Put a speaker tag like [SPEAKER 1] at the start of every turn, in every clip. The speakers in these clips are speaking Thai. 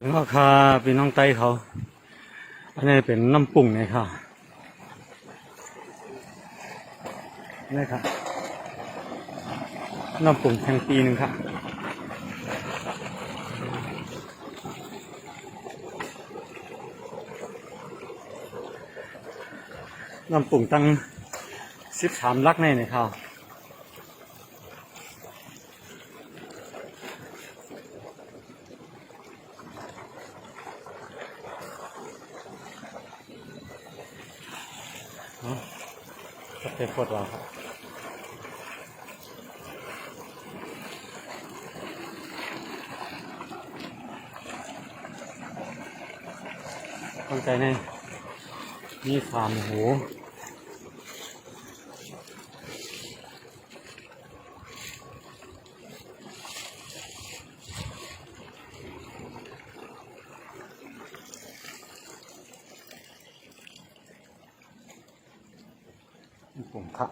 [SPEAKER 1] เป็นราคาพี่น้องไต้เขา อันนี้เป็นน้ำปรุงไงค่ะนี่ค่ะน้ำปรุงแพงปีหนึ่งค่ะน้ำปรุงตั้งสิบสามลักในนี่ค่ะ ก็เป็นพวดเราครับตั้งใจแน่มีฟาร์มห มูผมค่ะ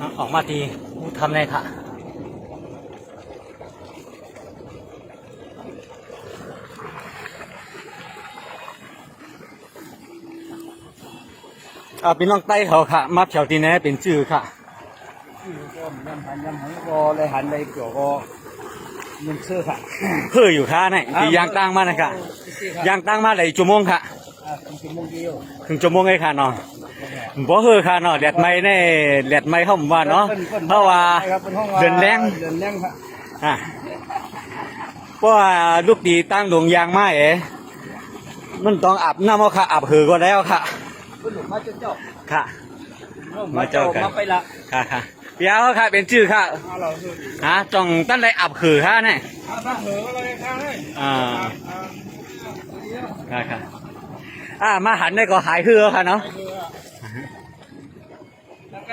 [SPEAKER 1] อะออกมาดีทำเลยค่ะอ่าเป็นน้องไต้เขาค่ะ มาแถวที่ไหนี้เป็นชื่อค่ะ
[SPEAKER 2] ชื่อก็ยำหันยำหันก็เลยหันเลยเกี่ยวก็มันเชื่อค่ะ
[SPEAKER 1] เพื่ออยู่ค่ะเนี่ยที่ยางตั้งมานะค่ะยางตั้งมาหลายชั่วโมงค่ะ
[SPEAKER 2] อ่าเป็นชั่วโมงเดียว
[SPEAKER 1] ถึงชั่วโมงเลยค่ะเนาะ บ่เฮือค่ะเนาะแดดไม่แน่แดดไม่เข้าหมู่บ้านเนาะเพราะว่าเดินแรง
[SPEAKER 2] เดินแรงค่ะ
[SPEAKER 1] อะเพราะว่าลูกดีตั้งดวงยางไม้เอ๋มันต้องอาบน้ำเอาค่ะอาบหือก็แล้วค่ะ
[SPEAKER 2] คุณหนุ่มมาเจ้าเจ้า
[SPEAKER 1] ค่ะมาเจ้ากัน
[SPEAKER 2] มาไปละ
[SPEAKER 1] ค่ะค่ะเดี๋ยวค่ะเป็นชื่อค่ะ
[SPEAKER 2] เอาเราคือ
[SPEAKER 1] ฮะจ้องตั้งได้อาบหือค่ะเนี่ย
[SPEAKER 2] เอาถ้าเหอก็เลยข้างให้
[SPEAKER 1] อ่า
[SPEAKER 2] อ่า
[SPEAKER 1] ค่ะค่ะอ่ามาหันได้ก็หายเหือค่ะเนาะ
[SPEAKER 2] คือ